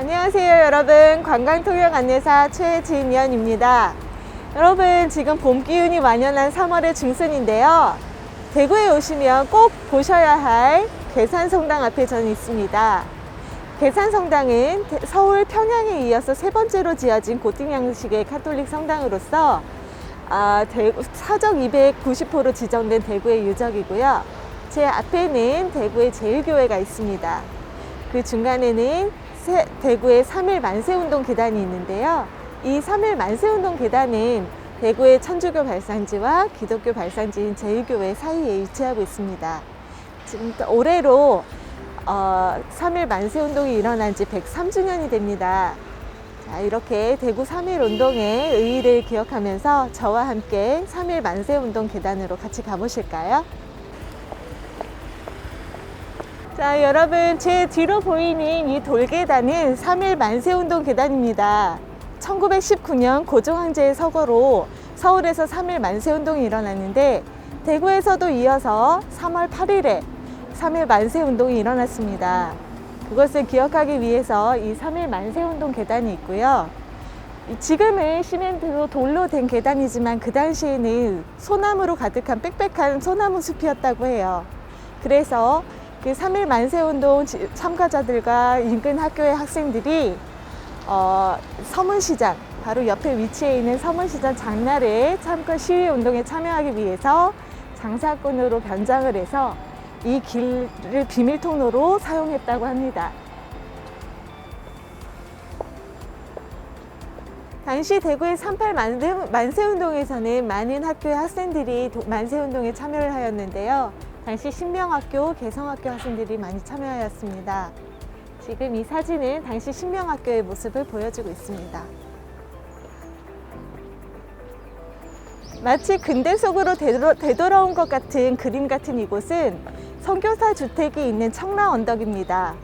안녕하세요 여러분. 관광통역 안내사 최진연입니다. 여러분 지금 봄 기운이 만연한 3월의 중순인데요. 대구에 오시면 꼭 보셔야 할 계산성당 앞에 저는 있습니다. 계산성당은 대- 서울 평양에 이어서 세 번째로 지어진 고띵 양식의 카톨릭 성당으로서 아, 대구, 사적 290호로 지정된 대구의 유적이고요. 제 앞에는 대구의 제일교회가 있습니다. 그 중간에는 세- 대구의 3일 만세운동 계단이 있는데요. 이 3일 만세운동 계단은 대구의 천주교 발산지와 기독교 발산지인 제일교회 사이에 위치하고 있습니다. 지금 또 올해로 어, 3일 만세운동이 일어난 지 103주년이 됩니다. 자, 이렇게 대구 3일 운동의 의의를 기억하면서 저와 함께 3일 만세운동 계단으로 같이 가보실까요? 자, 여러분, 제 뒤로 보이는 이 돌계단은 3일 만세운동 계단입니다. 1919년 고종황제의 서거로 서울에서 3일 만세운동이 일어났는데, 대구에서도 이어서 3월 8일에 3일 만세운동이 일어났습니다. 그것을 기억하기 위해서 이 3일 만세운동 계단이 있고요. 이 지금은 시멘트로 돌로 된 계단이지만 그 당시에는 소나무로 가득한 빽빽한 소나무 숲이었다고 해요. 그래서 그 3일 만세 운동 지- 참가자들과 인근 학교의 학생들이 어, 서문시장 바로 옆에 위치해 있는 서문시장 장날에 참가 시위 운동에 참여하기 위해서 장사꾼으로 변장을 해서 이 길을 비밀 통로로 사용했다고 합니다. 당시 대구의 38 만세, 만세운동에서는 많은 학교의 학생들이 도- 만세 운동에 참여를 하였는데요. 당시 신명학교, 개성학교 학생들이 많이 참여하였습니다. 지금 이 사진은 당시 신명학교의 모습을 보여주고 있습니다. 마치 근대 속으로 되돌아, 되돌아 온 것 같은 그림 같은 이곳은 선교사 주택이 있는 청라 언덕입니다.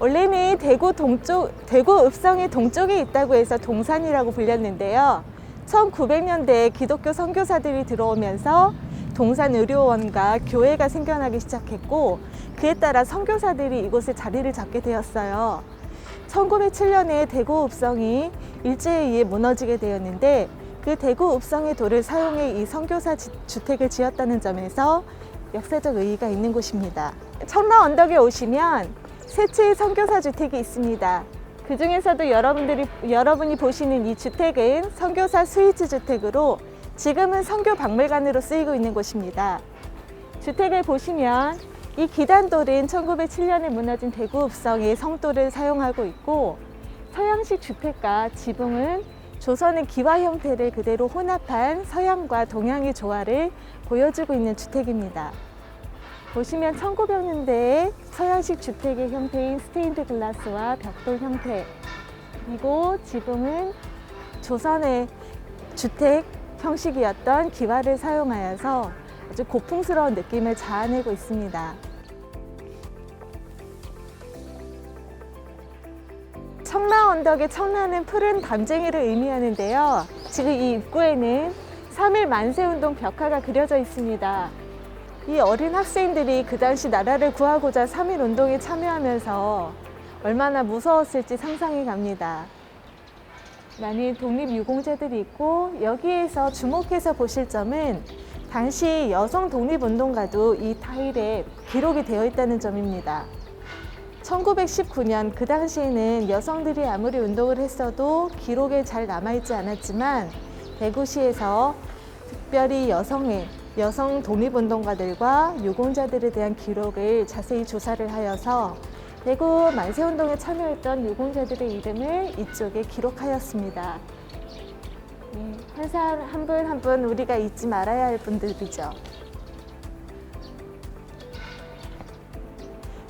원래는 대구 동쪽, 대구 읍성의 동쪽에 있다고 해서 동산이라고 불렸는데요. 1900년대에 기독교 선교사들이 들어오면서 동산 의료원과 교회가 생겨나기 시작했고 그에 따라 선교사들이 이곳에 자리를 잡게 되었어요. 1907년에 대구 읍성이 일제에 의해 무너지게 되었는데 그 대구 읍성의 돌을 사용해 이 선교사 지- 주택을 지었다는 점에서 역사적 의의가 있는 곳입니다. 청라 언덕에 오시면 세 채의 선교사 주택이 있습니다. 그 중에서도 여러분들이 여러분이 보시는 이 주택은 선교사 스위트 주택으로 지금은 선교 박물관으로 쓰이고 있는 곳입니다. 주택을 보시면 이 기단돌은 1907년에 무너진 대구 읍성의 성돌을 사용하고 있고 서양식 주택과 지붕은 조선의 기와 형태를 그대로 혼합한 서양과 동양의 조화를 보여주고 있는 주택입니다. 보시면 1900년대에 서양식 주택의 형태인 스테인드 글라스와 벽돌 형태 그리고 지붕은 조선의 주택 형식이었던 기와를 사용하여서 아주 고풍스러운 느낌을 자아내고 있습니다. 청라 언덕의 청라는 푸른 담쟁이를 의미하는데요. 지금 이 입구에는 3일 만세운동 벽화가 그려져 있습니다. 이 어린 학생들이 그 당시 나라를 구하고자 3일 운동에 참여하면서 얼마나 무서웠을지 상상이 갑니다. 많은 독립유공자들이 있고 여기에서 주목해서 보실 점은 당시 여성 독립운동가도 이 타일에 기록이 되어 있다는 점입니다. 1919년 그 당시에는 여성들이 아무리 운동을 했어도 기록에 잘 남아있지 않았지만 대구시에서 특별히 여성의 여성 독립운동가들과 유공자들에 대한 기록을 자세히 조사를 하여서 대구 만세운동에 참여했던 유공자들의 이름을 이쪽에 기록하였습니다. 네, 한 사람 한분 한 분 우리가 잊지 말아야 할 분들이죠.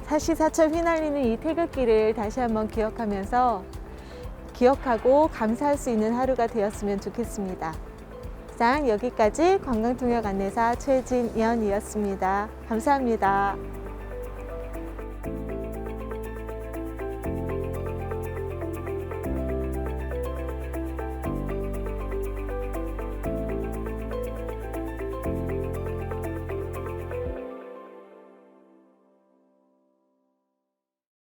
사시사철 휘날리는 이 태극기를 다시 한번 기억하면서 기억하고 감사할 수 있는 하루가 되었으면 좋겠습니다. 이상 여기까지 관광통역 안내사 최진연이었습니다. 감사합니다.